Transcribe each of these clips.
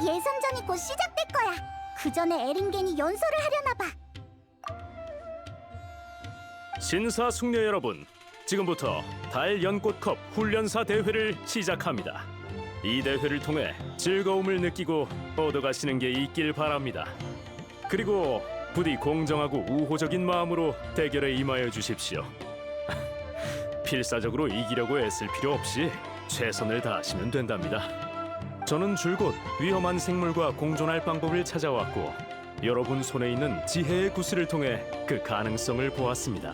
예선전이 곧 시작될 거야. 그 전에 에린겐이 연설을 하려나 봐. 신사 숙녀 여러분, 지금부터 달 연꽃컵 훈련사 대회를 시작합니다. 이 대회를 통해 즐거움을 느끼고 얻어가시는 게 있길 바랍니다. 그리고 부디 공정하고 우호적인 마음으로 대결에 임하여 주십시오. 필사적으로 이기려고 애쓸 필요 없이 최선을 다하시면 된답니다. 저는 줄곧 위험한 생물과 공존할 방법을 찾아왔고 여러분 손에 있는 지혜의 구슬을 통해 그 가능성을 보았습니다.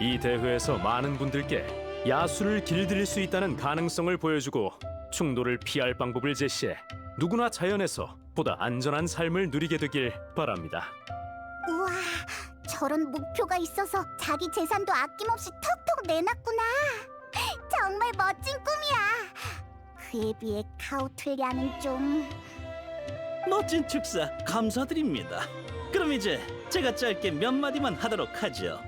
이 대회에서 많은 분들께 야수를 길들일 수 있다는 가능성을 보여주고 충돌을 피할 방법을 제시해 누구나 자연에서 보다 안전한 삶을 누리게 되길 바랍니다. 우와, 저런 목표가 있어서 자기 재산도 아낌없이 턱턱 내놨구나. 정말 멋진 꿈이야. 그에 비해 카우틀리아는 좀... 멋진 축사 감사드립니다. 그럼 이제 제가 짧게 몇 마디만 하도록 하죠.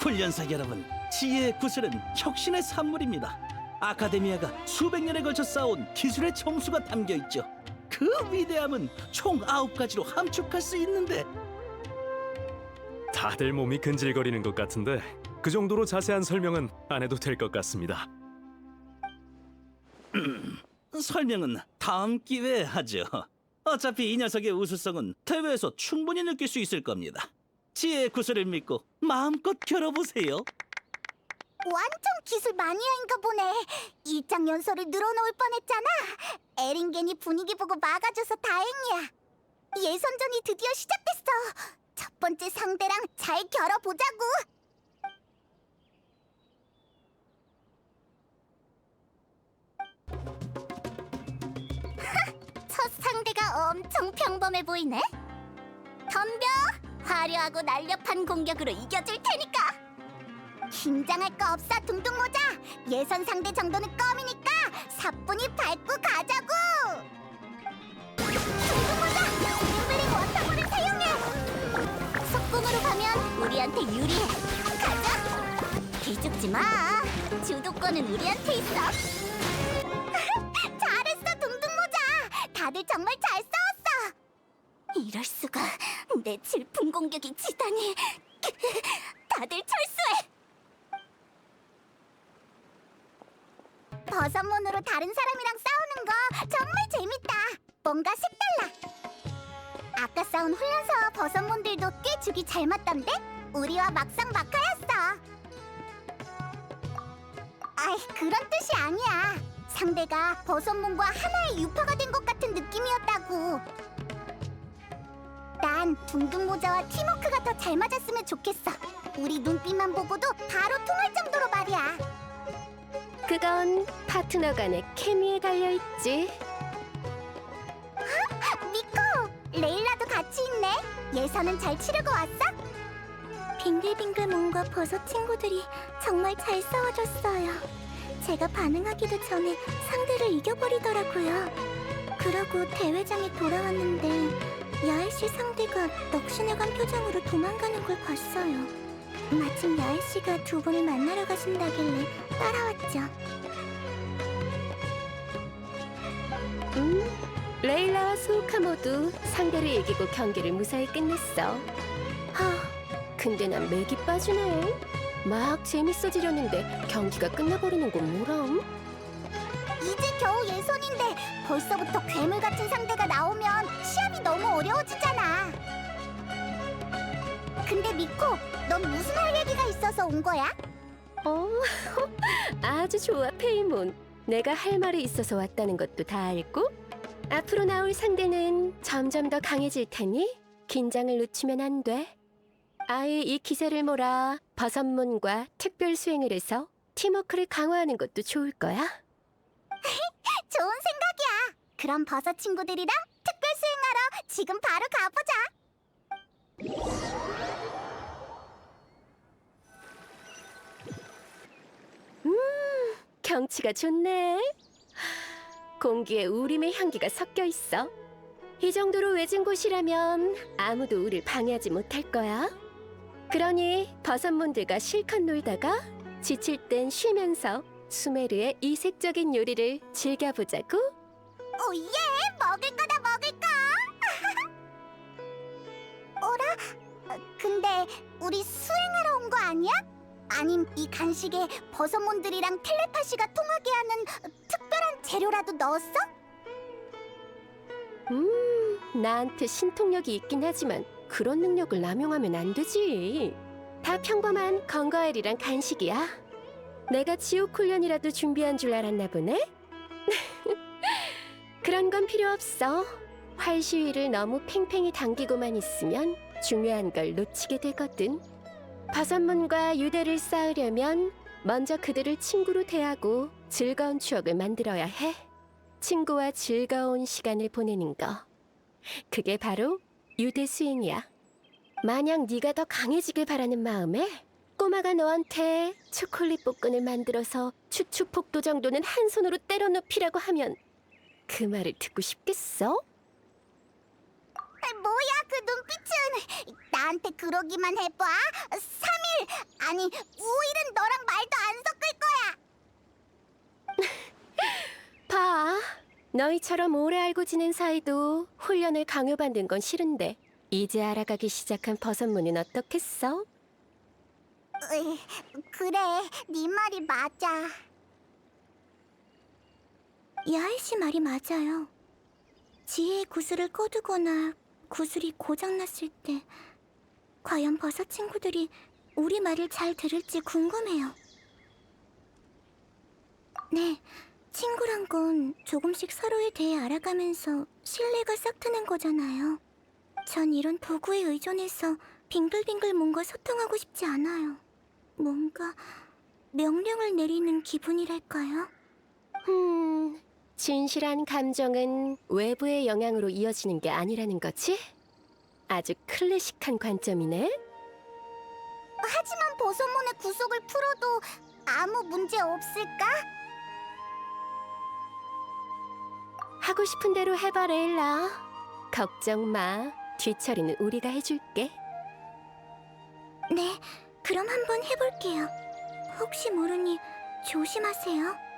훈련사 여러분, 지혜의 구슬은 혁신의 산물입니다. 아카데미아가 수백 년에 걸쳐 쌓아온 기술의 정수가 담겨 있죠. 그 위대함은 총 아홉 가지로 함축할 수 있는데 다들 몸이 근질거리는 것 같은데 그 정도로 자세한 설명은 안 해도 될 것 같습니다. 설명은 다음 기회에 하죠. 어차피 이 녀석의 우수성은 대회에서 충분히 느낄 수 있을 겁니다. 지혜의 구슬을 믿고 마음껏 겨뤄보세요. 완전 기술 마니아인가 보네. 일장 연설을 늘어놓을 뻔했잖아. 에린겐이 분위기 보고 막아줘서 다행이야. 예선전이 드디어 시작됐어. 첫 번째 상대랑 잘 겨뤄보자고. 상대가 엄청 평범해 보이네. 덤벼! 화려하고 날렵한 공격으로 이겨줄 테니까. 긴장할 거 없어 둥둥 모자! 예선 상대 정도는 껌이니까 사뿐히 밟고 가자고! 둥둥 모자! 블루베리 워터볼을 사용해! 속공으로 가면 우리한테 유리해. 가자! 기죽지 마! 주도권은 우리한테 있어 공격이 지다니 다들 철수해 버섯문으로 다른 사람이랑 싸우는 거 정말 재밌다. 뭔가 색달라. 아까 싸운 훈련사와 버섯문들도 꽤 죽이 잘 맞던데? 우리와 막상 막하였어. 아이, 그런 뜻이 아니야. 상대가 버섯문과 하나의 유파가 된 것 같은 느낌이었다고. 난 둥둥 모자와 팀워크가 더 잘 맞았으면 좋겠어. 우리 눈빛만 보고도 바로 통할 정도로 말이야. 그건 파트너 간의 케미에 달려있지. 미코! 레일라도 같이 있네. 예선은 잘 치르고 왔어? 빙글빙글 몸과 버섯 친구들이 정말 잘 싸워줬어요. 제가 반응하기도 전에 상대를 이겨버리더라고요. 그러고 대회장에 돌아왔는데 야애씨 상대가 넋이나간 표정으로 도망가는 걸 봤어요. 마침 야애씨가 두 분을 만나러 가신다길래 따라왔죠. 음, 레일라와 소우카 모두 상대를 이기고 경기를 무사히 끝냈어. 하, 근데 난 맥이 빠지네. 막 재밌어지려는데 경기가 끝나버리는 건 뭐람? 이제 겨우 예선인데 벌써부터 괴물 같은 상대가 나오면 시합이 너무 어려워지잖아. 근데 미코, 넌 무슨 할 얘기가 있어서 온 거야? 어, 아주 좋아, 페이몬. 내가 할 말이 있어서 왔다는 것도 다 알고? 앞으로 나올 상대는 점점 더 강해질 테니 긴장을 늦추면 안 돼. 아예 이 기세를 몰아 버섯문과 특별 수행을 해서 팀워크를 강화하는 것도 좋을 거야. 그럼 버섯 친구들이랑 특별 수행하러 지금 바로 가보자. 경치가 좋네. 공기에 우림의 향기가 섞여 있어. 이 정도로 외진 곳이라면 아무도 우릴 방해하지 못할 거야. 그러니 버섯몬들과 실컷 놀다가 지칠 땐 쉬면서 수메르의 이색적인 요리를 즐겨보자고. 오예, 먹 먹을 거다 먹을 거. 어라? 어, 근데 우리 수행하러 온 거 아니야? 아님 이 간식에 버섯몬들이랑 텔레파시가 통하게 하는 특별한 재료라도 넣었어? 음, 나한테 신통력이 있긴 하지만 그런 능력을 남용하면 안 되지. 다 평범한 건거엘이랑 간식이야. 내가 지옥 훈련이라도 준비한 줄 알았나 보네. 그런 건 필요 없어. 활 시위를 너무 팽팽히 당기고만 있으면 중요한 걸 놓치게 되거든. 버섯문과 유대를 쌓으려면 먼저 그들을 친구로 대하고 즐거운 추억을 만들어야 해. 친구와 즐거운 시간을 보내는 거. 그게 바로 유대 수행이야. 만약 네가 더 강해지길 바라는 마음에 꼬마가 너한테 초콜릿 볶음을 만들어서 추측 폭도 정도는 한 손으로 때려 눕히라고 하면 그 말을 듣고 싶겠어? 아, 뭐야 그 눈빛은 나한테 그러기만 해봐 3일 아니 5일은 너랑 말도 안 섞을 거야 봐. 너희처럼 오래 알고 지낸 사이도 훈련을 강요받는 건 싫은데 이제 알아가기 시작한 버섯문은 어떻겠어? 으이, 그래 네 말이 맞아 야이씨 말이 맞아요 지혜의 구슬을 꺼두거나 구슬이 고장났을 때 과연 버섯 친구들이 우리 말을 잘 들을지 궁금해요 네 친구란 건 조금씩 서로에 대해 알아가면서 신뢰가 싹 트는 거잖아요 전 이런 도구에 의존해서 빙글빙글 뭔가 소통하고 싶지 않아요. 뭔가 명령을 내리는 기분이랄까요? 음, 진실한 감정은 외부의 영향으로 이어지는 게 아니라는 거지? 아주 클래식한 관점이네. 하지만 버섯몬의 구속을 풀어도 아무 문제 없을까? 하고 싶은 대로 해봐, 레일라. 걱정 마. 뒤처리는 우리가 해줄게. 네, 그럼 한번 해볼게요. 혹시 모르니 조심하세요.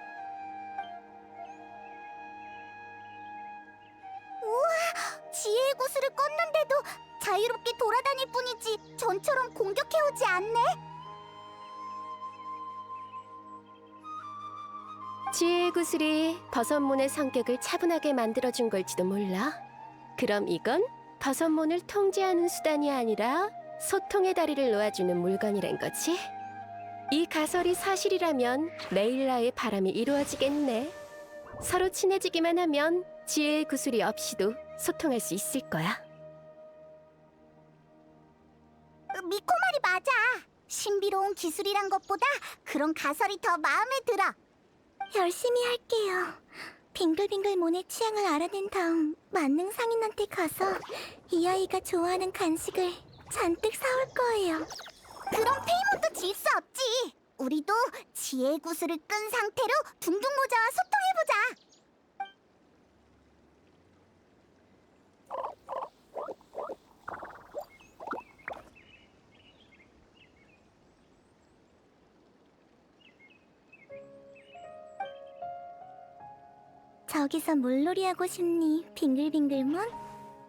자유롭게 돌아다닐 뿐이지 전처럼 공격해오지 않네. 지혜의 구슬이 버섯몬의 성격을 차분하게 만들어준 걸지도 몰라. 그럼 이건 버섯몬을 통제하는 수단이 아니라 소통의 다리를 놓아주는 물건이란 거지? 이 가설이 사실이라면 레일라의 바람이 이루어지겠네. 서로 친해지기만 하면 지혜의 구슬이 없이도 소통할 수 있을 거야. 미코 말이 맞아. 신비로운 기술이란 것보다 그런 가설이 더 마음에 들어. 열심히 할게요. 빙글빙글 모의 취향을 알아낸 다음 만능 상인한테 가서 이 아이가 좋아하는 간식을 잔뜩 사올 거예요. 그럼 페이몬도 질 수 없지. 우리도 지혜 구슬을 끈 상태로 둥둥 모자와 소통해보자. 저기서 물놀이 하고 싶니, 빙글빙글몬?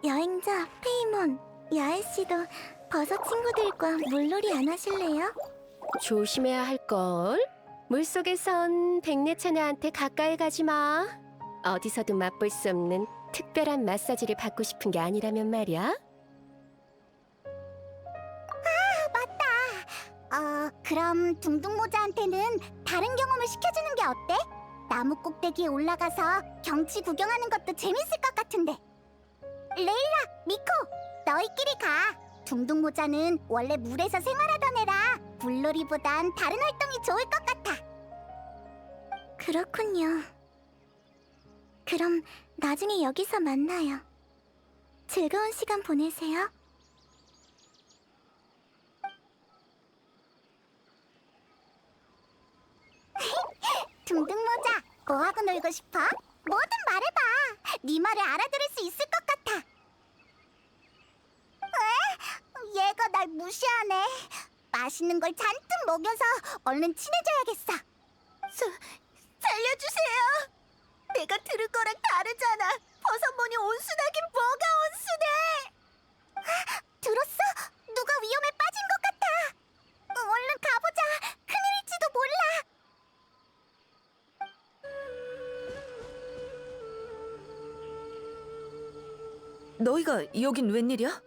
여행자, 페이몬, 야애 씨도 버섯 친구들과 물놀이 안 하실래요? 조심해야 할걸. 물속에선 백내차나한테 가까이 가지 마. 어디서도 맛볼 수 없는 특별한 마사지를 받고 싶은 게 아니라면 말이야. 어, 그럼 둥둥 모자한테는 다른 경험을 시켜주는 게 어때? 나무 꼭대기에 올라가서 경치 구경하는 것도 재밌을 것 같은데. 레일라, 미코, 너희끼리 가. 둥둥 모자는 원래 물에서 생활하던 애라 물놀이보단 다른 활동이 좋을 것 같아. 그렇군요. 그럼 나중에 여기서 만나요. 즐거운 시간 보내세요. 둥둥모자, 뭐하고 놀고 싶어? 뭐든 말해봐. 네 말을 알아들을 수 있을 것 같아. 왜? 얘가 날 무시하네. 맛있는 걸 잔뜩 먹여서 얼른 친해져야겠어. 사, 살려주세요. 내가 들을 거랑 다르잖아. 너희가 여긴 웬일이야?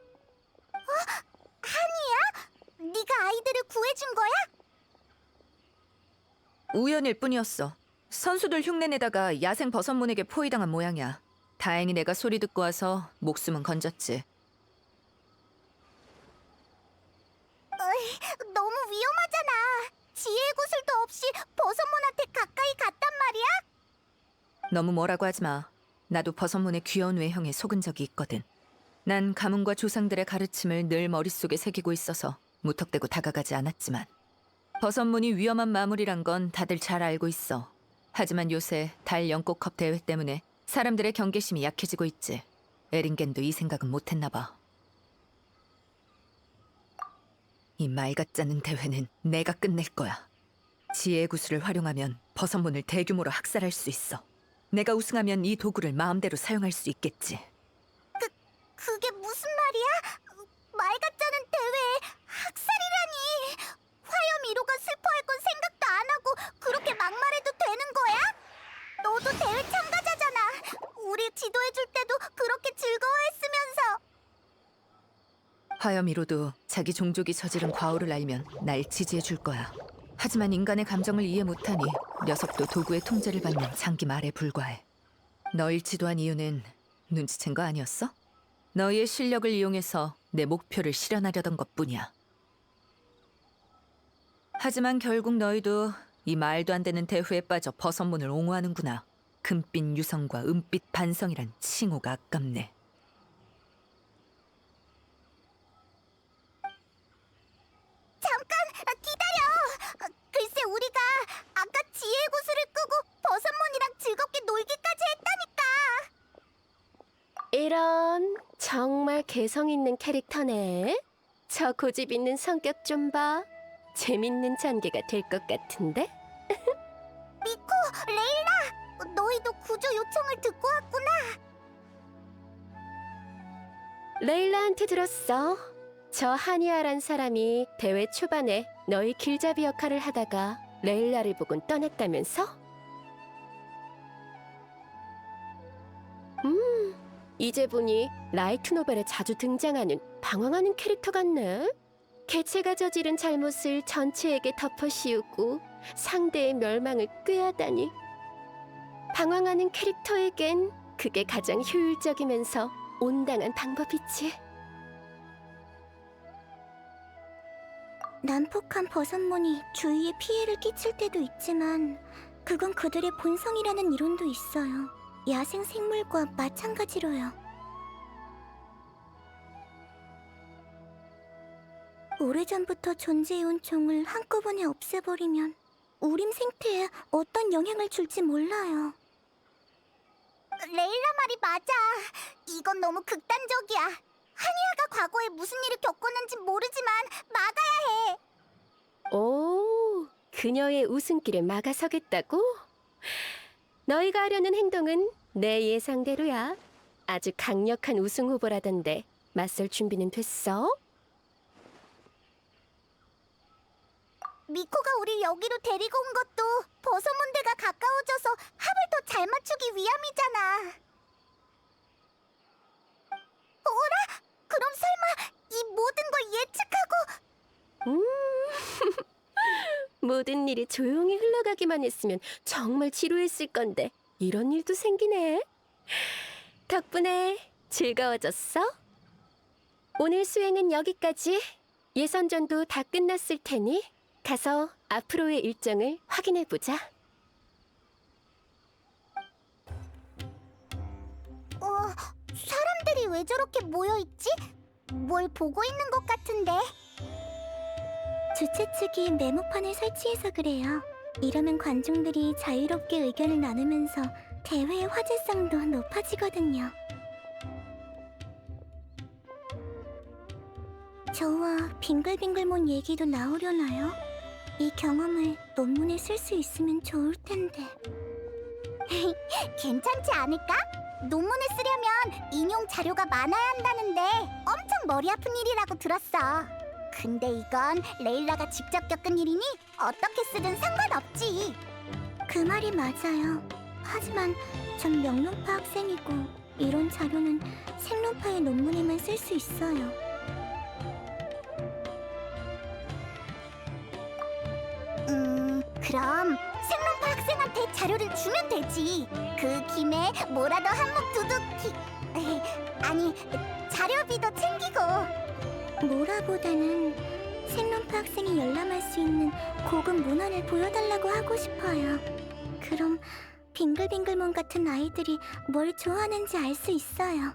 네가 아이들을 구해준 거야? 우연일 뿐이었어. 선수들 흉내내다가 야생 버섯문에게 포위당한 모양이야. 다행히 내가 소리 듣고 와서 목숨은 건졌지. 너무 위험하잖아. 지혜의 구슬도 없이 버섯문한테 가까이 갔단 말이야? 너무 뭐라고 하지 마. 나도 버섯문의 귀여운 외형에 속은 적이 있거든. 난 가문과 조상들의 가르침을 늘 머릿속에 새기고 있어서 무턱대고 다가가지 않았지만 버섯문이 위험한 마무리란 건 다들 잘 알고 있어. 하지만 요새 달 연꽃컵 대회 때문에 사람들의 경계심이 약해지고 있지. 에린겐도 이 생각은 못했나 봐. 이말 않은 대회는 내가 끝낼 거야. 지혜의 구슬을 활용하면 버섯문을 대규모로 학살할 수 있어. 내가 우승하면 이 도구를 마음대로 사용할 수 있겠지. 그게 무슨 말이야? 말 같자는 대회에 학살이라니. 화염 1호가 슬퍼할 건 생각도 안 하고 그렇게 막말해도 되는 거야? 너도 대회 참가자잖아. 우리 지도해줄 때도 그렇게 즐거워했으면서. 화염 1호도 자기 종족이 저지른 과오를 알면 날 지지해 줄 거야. 하지만 인간의 감정을 이해 못하니 녀석도 도구의 통제를 받는 장기 말에 불과해. 너일 지도한 이유는 눈치챈 거 아니었어? 너희의 실력을 이용해서 내 목표를 실현하려던 것뿐이야. 하지만 결국 너희도 이 말도 안 되는 대회에 빠져 버섯문을 옹호하는구나. 금빛 유성과 은빛 반성이란 칭호가 아깝네. 이런 정말 개성 있는 캐릭터네. 저 고집 있는 성격 좀 봐. 재밌는 전개가 될 것 같은데? 미코, 레일라, 너희도 구조 요청을 듣고 왔구나. 레일라한테 들었어. 저 하니아란 사람이 대회 초반에 너희 길잡이 역할을 하다가 레일라를 보곤 떠났다면서? 이제 보니 라이트 노벨에 자주 등장하는 방황하는 캐릭터 같네. 개체가 저지른 잘못을 전체에게 덮어씌우고 상대의 멸망을 꾀하다니. 방황하는 캐릭터에겐 그게 가장 효율적이면서 온당한 방법이지. 난폭한 버섯문이 주위에 피해를 끼칠 때도 있지만 그건 그들의 본성이라는 이론도 있어요. 야생 생물과 마찬가지로요. 오래전부터 존재해온 종을 한꺼번에 없애버리면 우림 생태에 어떤 영향을 줄지 몰라요. 레일라 말이 맞아. 이건 너무 극단적이야. 하니아가 과거에 무슨 일을 겪었는지 모르지만 막아야 해. 오, 그녀의 웃음길을 막아서겠다고? 너희가 하려는 행동은 내 예상대로야. 아주 강력한 우승 후보라던데 맞설 준비는 됐어? 미코가 우리 여기로 데리고 온 것도 버섯 문대가 가까워져서 합을 더 잘 맞추기 위함이잖아. 어라? 그럼 설마 이 모든 걸 예측하고 음, 모든 일이 조용히 흘러가기만 했으면 정말 지루했을 건데 이런 일도 생기네. 덕분에 즐거워졌어? 오늘 수행은 여기까지. 예선전도 다 끝났을 테니 가서 앞으로의 일정을 확인해 보자. 어, 사람들이 왜 저렇게 모여 있지? 뭘 보고 있는 것 같은데. 주최 측이 메모판을 설치해서 그래요. 이러면 관중들이 자유롭게 의견을 나누면서 대회의 화제성도 높아지거든요. 저와 빙글빙글몬 얘기도 나오려나요? 이 경험을 논문에 쓸 수 있으면 좋을 텐데. 괜찮지 않을까? 논문을 쓰려면 인용 자료가 많아야 한다는데 엄청 머리 아픈 일이라고 들었어. 근데 이건 레일라가 직접 겪은 일이니 어떻게 쓰든 상관없지. 그 말이 맞아요. 하지만 전 명론파 학생이고 이런 자료는 생론파의 논문에만 쓸 수 있어요. 음, 그럼 생론파 학생한테 자료를 주면 되지. 그 김에 뭐라도 한몫 두둑히... 아니, 자료비도 챙기고. 뭐라보다는 생론파 학생이 열람할 수 있는 고급 문헌을 보여달라고 하고 싶어요. 그럼 빙글빙글몬 같은 아이들이 뭘 좋아하는지 알 수 있어요.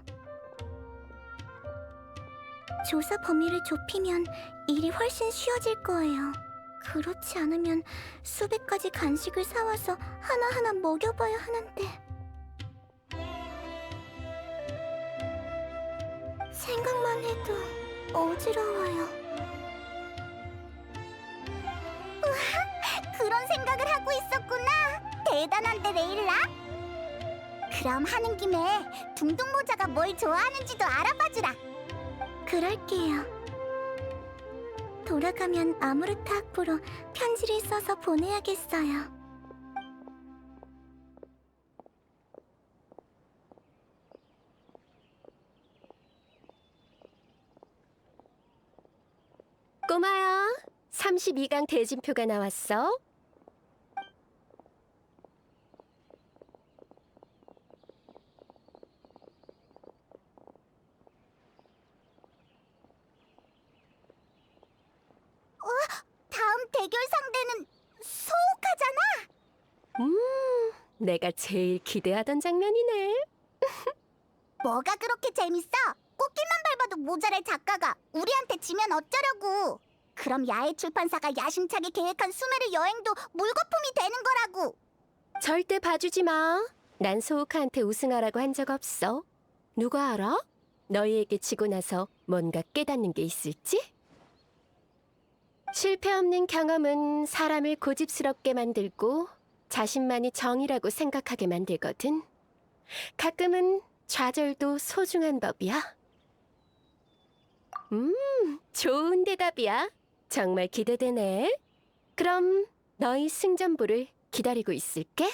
조사 범위를 좁히면 일이 훨씬 쉬워질 거예요. 그렇지 않으면 수백 가지 간식을 사와서 하나하나 먹여봐야 하는데. 생각만 해도 어지러워요. 우와, 그런 생각을 하고 있었구나. 대단한데 레일라. 그럼 하는 김에 둥둥 모자가 뭘 좋아하는지도 알아봐주라. 그럴게요. 돌아가면 아무르타 학부로 편지를 써서 보내야겠어요. 32강 대진표가 나왔어. 다음 대결 상대는 소옥하잖아. 음, 내가 제일 기대하던 장면이네. 뭐가 그렇게 재밌어? 꽃길만 밟아도 모자랄 작가가 우리한테 지면 어쩌려고? 그럼 야외 출판사가 야심차게 계획한 수메르 여행도 물거품이 되는 거라고. 절대 봐주지 마. 난 소우카한테 우승하라고 한 적 없어. 누가 알아? 너희에게 지고 나서 뭔가 깨닫는 게 있을지? 실패 없는 경험은 사람을 고집스럽게 만들고 자신만이 정이라고 생각하게 만들거든. 가끔은 좌절도 소중한 법이야. 음, 좋은 대답이야. 정말 기대되네. 그럼 너희 승전부를 기다리고 있을게.